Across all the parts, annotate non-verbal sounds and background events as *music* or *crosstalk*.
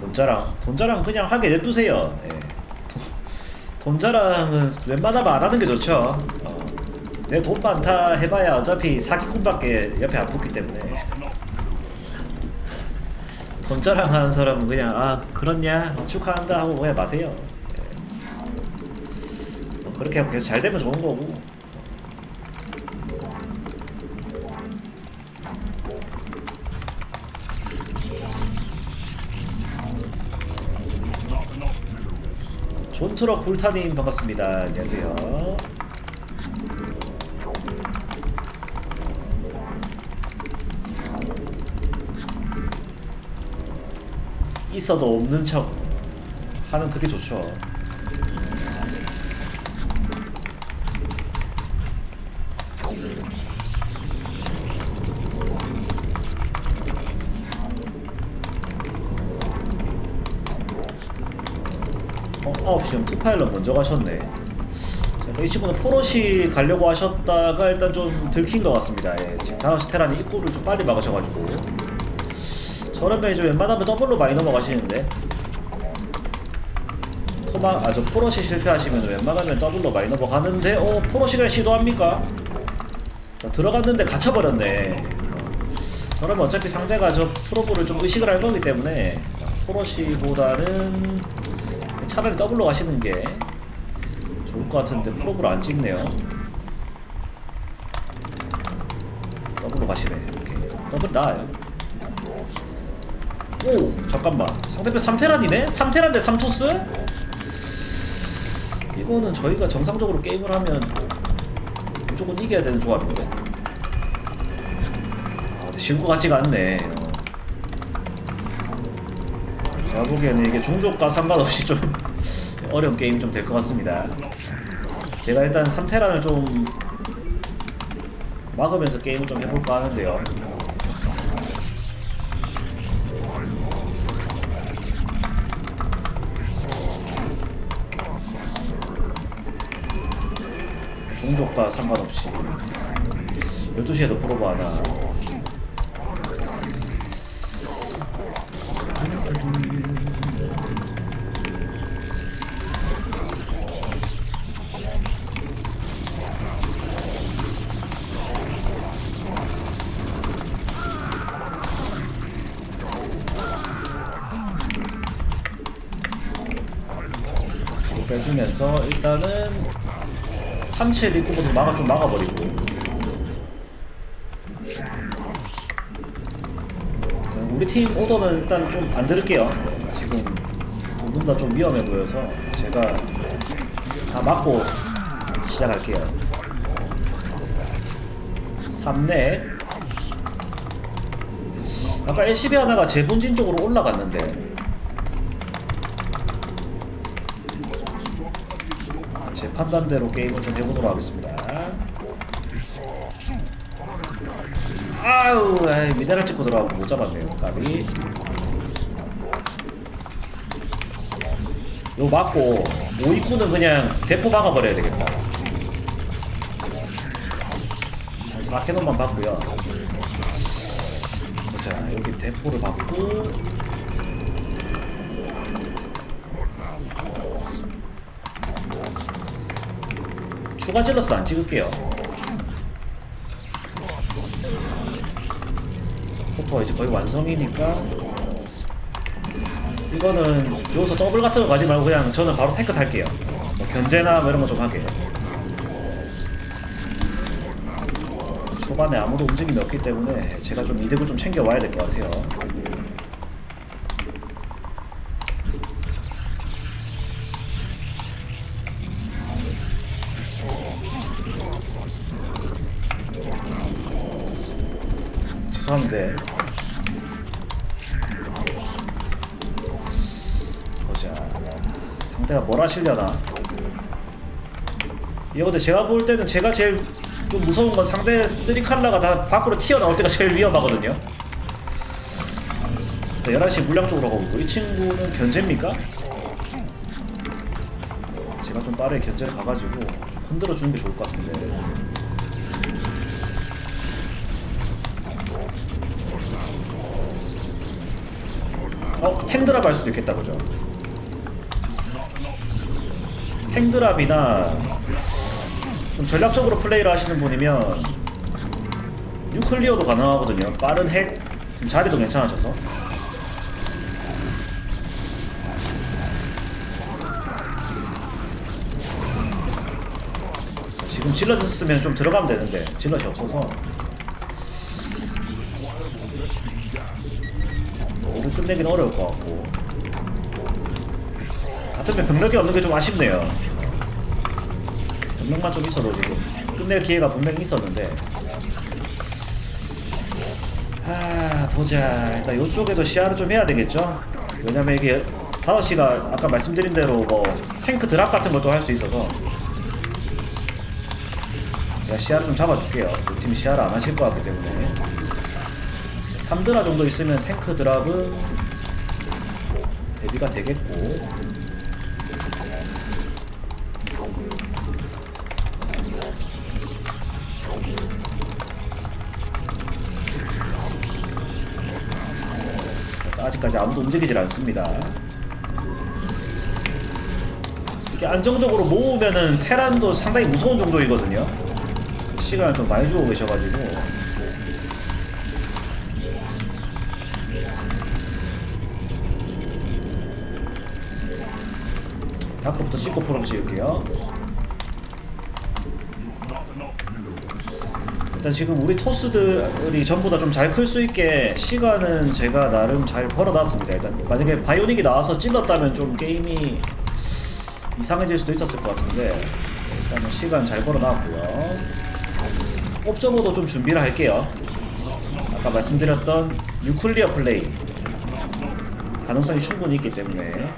돈자랑 돈자랑 그냥 하게 냅두세요. 예. 돈, 돈자랑은 웬만하면 안 하는 게 좋죠. 어. 내돈 많다 해봐야 어차피 사기꾼밖에 옆에 안 붙기 때문에 돈 자랑 하는 사람은 그냥 아 그렇냐 축하한다 하고 그냥 마세요. 예. 어, 그렇게 하면 계속 잘 되면 좋은 거고. 존트럭 불타님 반갑습니다. 안녕하세요. 있어도 없는 척 하는 그게 좋죠. 어, 9시 투파일럿 먼저 가셨네. 자, 이 친구는 포로시 가려고 하셨다가 일단 좀 들킨 것 같습니다. 예, 지금 5시 테란이 입구를 좀 빨리 막으셔가지고. 저러면 이제 웬만하면 더블로 많이 넘어가시는데. 포마, 아, 저 포로시 실패하시면 웬만하면 더블로 많이 넘어가는데, 어, 포로시를 시도합니까? 자, 들어갔는데 갇혀버렸네. 어, 저러면 어차피 상대가 저 프로브를 좀 의식을 할 거기 때문에, 자, 포로시보다는 차라리 더블로 가시는 게 좋을 것 같은데 프로브를 안 찍네요. 더블로 가시네. 이렇게 더블 나아요. 오 잠깐만 상대편 3테란이네? 3테란 대 3토스? 이거는 저희가 정상적으로 게임을 하면 무조건 이겨야 되는 조합인데 아 근데 신고 같지가 않네 어. 제가 보기에는 이게 종족과 상관없이 좀 어려운 게임이 좀 될 것 같습니다. 제가 일단 3테란을 좀 막으면서 게임을 좀 해볼까 하는데요. 종족과 상관없이 12시에도 프로브 하나 빼주면서 일단은 37 입구부터 막아 좀 막아버리고. 자, 우리 팀 오더는 일단 좀 안 들을게요. 지금 두분다좀 위험해 보여서 제가 다 막고 시작할게요. 3렙 아까 LCB 하나가 제 본진 쪽으로 올라갔는데 판단대로 게임을 좀 해보도록 하겠습니다. 아유, 에이, 미네랄 찍고 들어가고 못 잡았네요. 까비. 요 맞고 오이쿠는 그냥 대포 막아버려야 되겠다. 한 4캐논만 받고요. 자, 여기 대포를 받고 추가 질러서 안 찍을게요. 포토가 이제 거의 완성이니까 이거는 여기서 더블 같은 거 가지 말고 그냥 저는 바로 탱크 탈게요. 뭐 견제나 뭐 이런 거 좀 하게. 초반에 아무도 움직임이 없기 때문에 제가 좀 이득을 좀 챙겨와야 될 것 같아요. 죄송한데. 보자. 상대가 뭘 하시려나. 이거 근데 제가 볼 때는 제가 제일 좀 무서운 건 상대 쓰리칼라가 다 밖으로 튀어나올 때가 제일 위험하거든요. 11시 물량 쪽으로 가고 있고. 이 친구는 견제입니까? 제가 좀 빠르게 견제를 가가지고 좀 흔들어 주는 게 좋을 것 같은데 탱드랍 할 수도 있겠다 그죠? 탱드랍이나 좀 전략적으로 플레이를 하시는 분이면 뉴클리어도 가능하거든요. 빠른 핵 자리도 괜찮아져서. 지금 쓰면 좀 들어가면 되는데 질럿이 없어서 오늘 끝내기는 어려울 것 같고. 같은 병력이 없는 게 좀 아쉽네요. 병력만 좀 있어도 지금 끝낼 기회가 분명히 있었는데. 아 보자. 일단 이쪽에도 시야를 좀 해야 되겠죠? 왜냐면 이게 5시가 아까 말씀드린 대로 뭐 탱크 드랍 같은 것도 할 수 있어서. 제가 시야를 좀 잡아줄게요. 우리 팀이 시야를 안 하실 것 같기 때문에. 3드라 정도 있으면 탱크 드랍은 대비가 되겠고 아직까지 아무도 움직이질 않습니다. 이렇게 안정적으로 모으면은 테란도 상당히 무서운 정도이거든요. 시간을 좀 많이 주고 계셔가지고 다크부터 찍고 프롬 지을게요. 일단 지금 우리 토스들이 전부 다 좀 잘 클 수 있게 시간은 제가 나름 잘 벌어놨습니다. 일단 만약에 바이오닉이 나와서 찔렀다면 좀 게임이 이상해질 수도 있었을 것 같은데 일단은 시간 잘 벌어놨고요. 옵저버도 좀 준비를 할게요. 아까 말씀드렸던 뉴클리어 플레이 가능성이 충분히 있기 때문에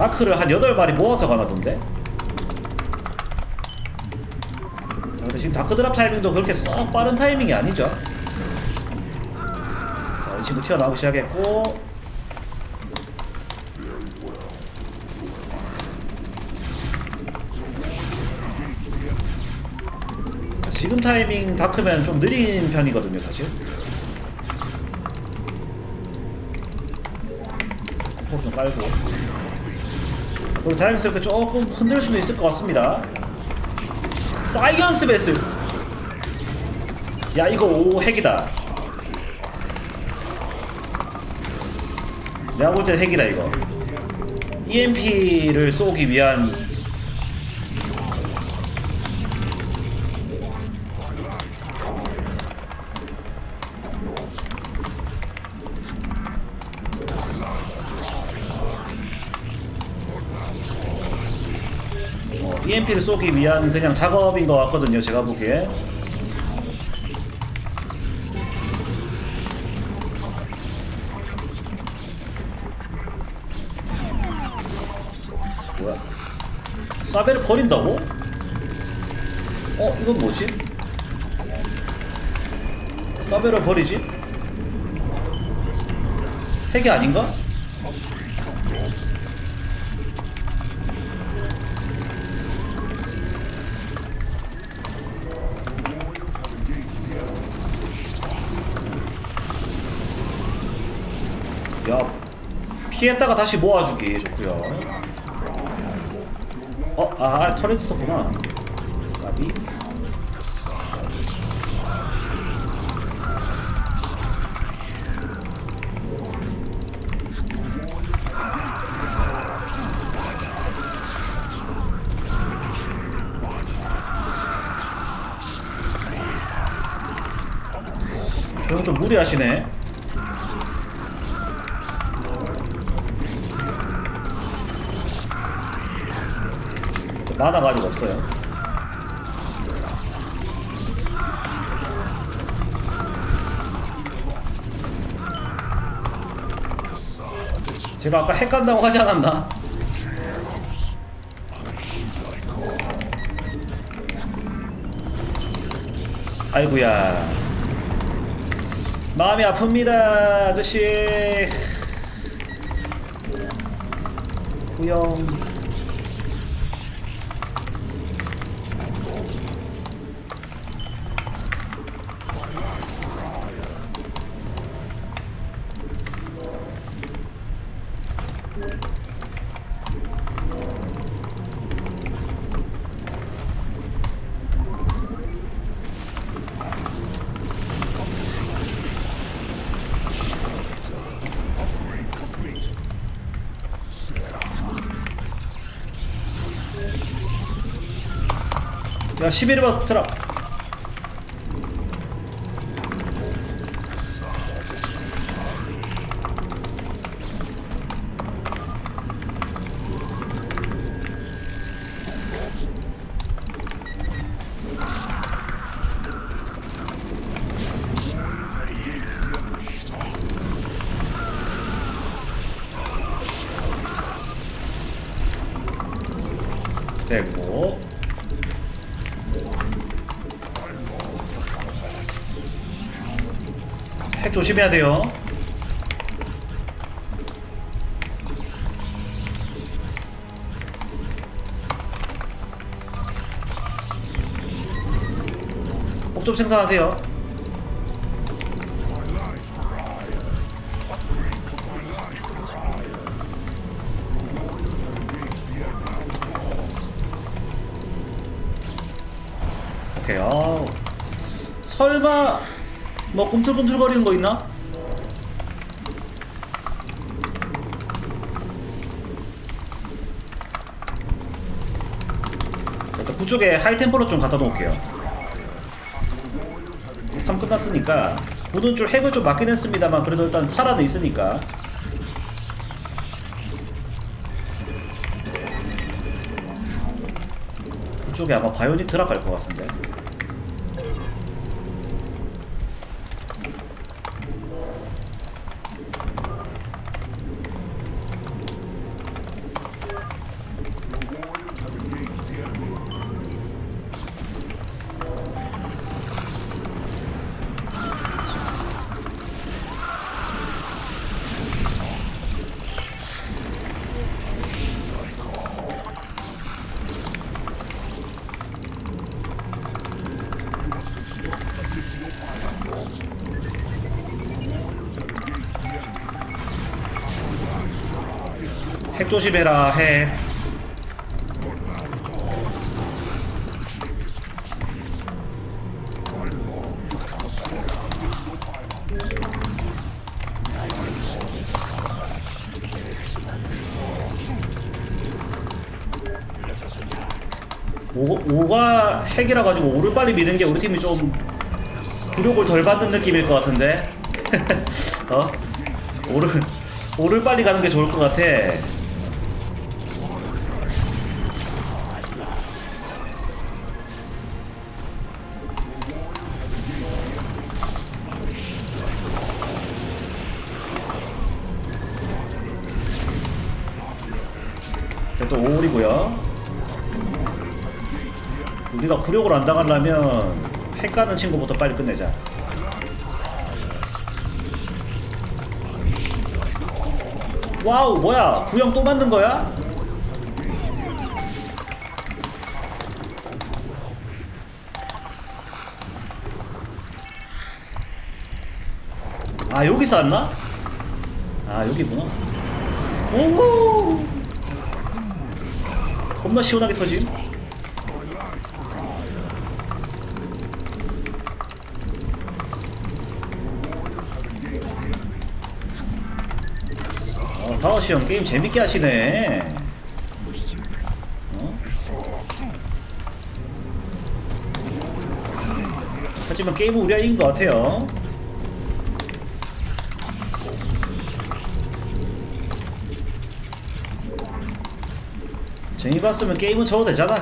다크를 한 8마리 모아서 가나던데? 자, 근데 지금 다크 드랍 타이밍도 그렇게 썩 빠른 타이밍이 아니죠? 자, 이 친구 튀어나오기 시작했고 자, 지금 타이밍 다크면 좀 느린 편이거든요, 사실. 코를 좀 깔고 그리고 다이빙스럽게 조금 흔들 수도 있을 것 같습니다. 사이언스 베슬. 야 이거 오 핵이다. 내가 볼 때 핵이다 이거. EMP를 쏘기 위한 EMP를 쏘기 위한 그냥 작업인 것 같거든요 제가 보기에 뭐야 사베를 버린다고? 어 이건 뭐지? 사베를 버리지? 핵이 아닌가? 야 피했다가 다시 모아주기 좋고요. 어? 아 아래 터렛 있었구나. 까비. 저형 좀 무리하시네 만화가 아직 없어요. 제가 아까 핵 간다고 하지 않았나? 아이구야 마음이 아픕니다 아저씨 꾸영 11번 트랍 조심해야 돼요. 목좀 생산하세요. 설마 뭐 꿈틀꿈틀거리는 거 있나? 일단 그쪽에 하이템포로 좀 갖다 놓을게요. 3 끝났으니까 보는 줄 핵을 좀 맞긴 했습니다만 그래도 일단 살아는 있으니까. 그쪽에 아마 바이오닉 들어갈 것 같은데 핵 조심해라 핵 오, 오가 핵이라 가지고 오를 빨리 미는 게 우리 팀이 좀 굴욕을 덜 받는 느낌일 것 같은데? *laughs* 어? 오를 오를 빨리 가는 게 좋을 것 같아 또 5홀이고요. 우리가 굴욕을 안 당하려면 핵 가는 친구부터 빨리 끝내자. 와우 뭐야? 구형 또 만든 거야? 아 여기서 왔나? 아 여기구나. 오호 겁나 시원하게 터짐 어, 다우시 형 게임 재밌게 하시네. 어? 하지만 게임은 우리가 이긴 것 같아요. 재미 봤으면 게임은 져도 되잖아.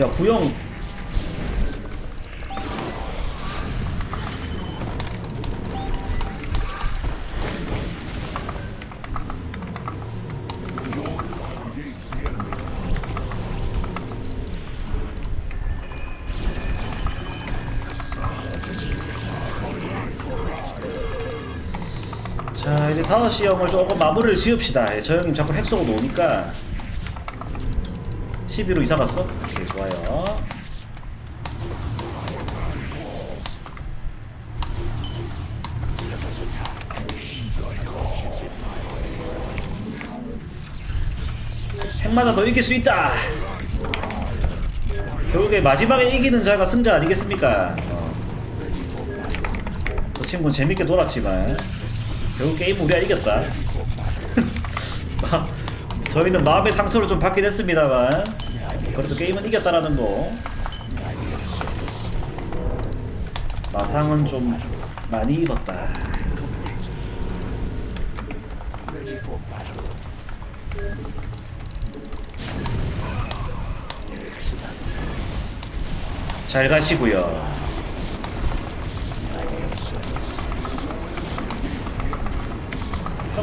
야 구형 시 형을 조금 마무리를 지읍시다. 예, 저 형님 자꾸 핵 쏘고 노니까. 12로 이사 갔어? 오케이 좋아요. 핵마다 더 이길 수 있다. 결국에 마지막에 이기는 자가 승자 아니겠습니까? 어. 저 친구는 재밌게 놀았지만 결국 게임 우리가 이겼다. 마- 저희는 마음의 상처를 좀 받긴 했습니다만 그래도 게임은 이겼다라는 거. 마상은 좀 많이 입었다. 잘 가시고요.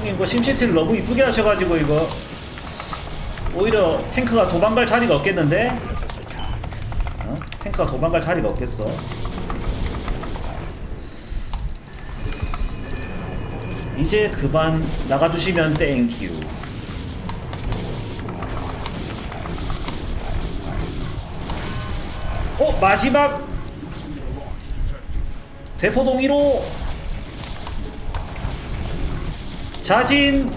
형님 이거 심시티를 너무 이쁘게 하셔가지고 이거 오히려 탱크가 도망갈 자리가 없겠는데? 어? 탱크가 도망갈 자리가 없겠어. 이제 그만 나가주시면 땡큐. 어 마지막 대포동 1호 자진!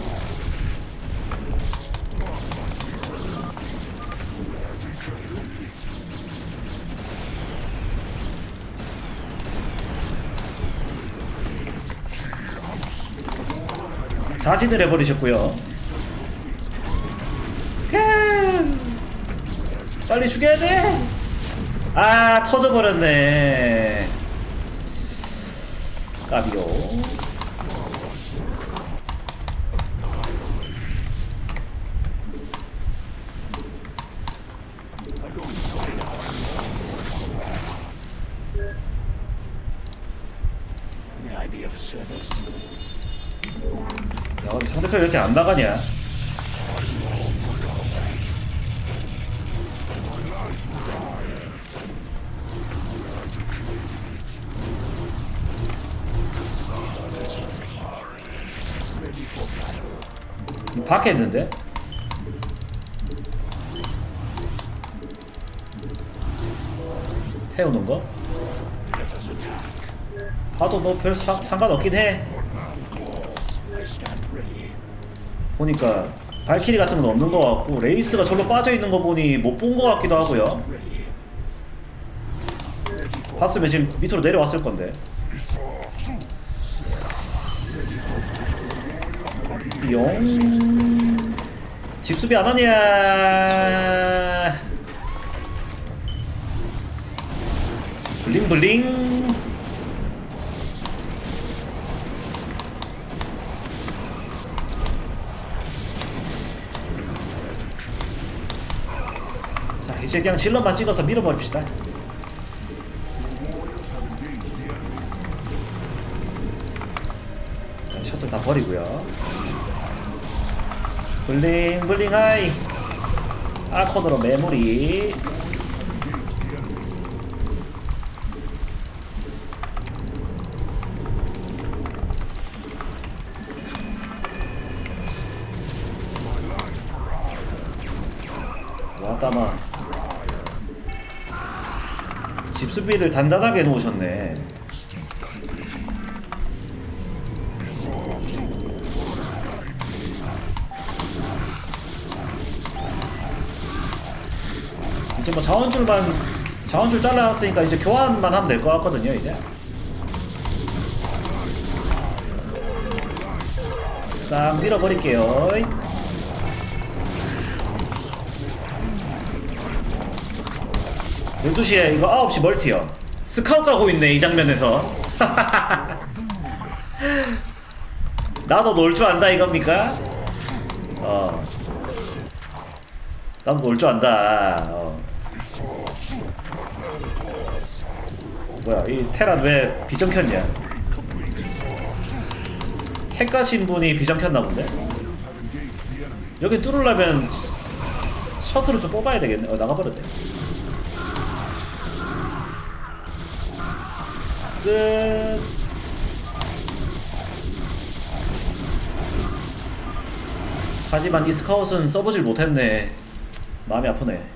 자진을 해버리셨고요. 그, 빨리 죽여야 돼! 아 터져버렸네. 까비요 May I be of service? 야, 우리 상대편 왜 이렇게 안 나가냐? 있는데? 태우는 거? 봐도 뭐 별 상관없긴 해. 보니까 발키리 같은 건 없는 것 같고 레이스가 절로 빠져 있는 거 보니 못 본 것 같기도 하고요. 봤으면 지금 밑으로 내려왔을 건데. 용 직수비 안 하냐? 블링 블링. 이제 그냥 질러만 찍어서 밀어버립시다. 자, 셔틀 다 버리고요. 블링 블링 하이. 아콘으로 메모리. 집 수비를 단단하게 해놓으셨네. 이제 뭐 자원줄만 자원줄 잘라놨으니까 이제 교환만 하면 될 것 같거든요 이제 싹 밀어버릴게요 12시에 이거 9시 멀티요. 스카웃 가고 있네 이 장면에서. *laughs* 나도 놀 줄 안다 이겁니까? 어. 나도 놀 줄 안다 어. 뭐야 이 테란 왜 비전 켰냐? 핵 가신 분이 비전 켰나 본데? 여기 뚫으려면 셔틀을 좀 뽑아야 되겠네. 어 나가버렸네 끝. 하지만 이 스카웃은 써보질 못했네. 마음이 아프네.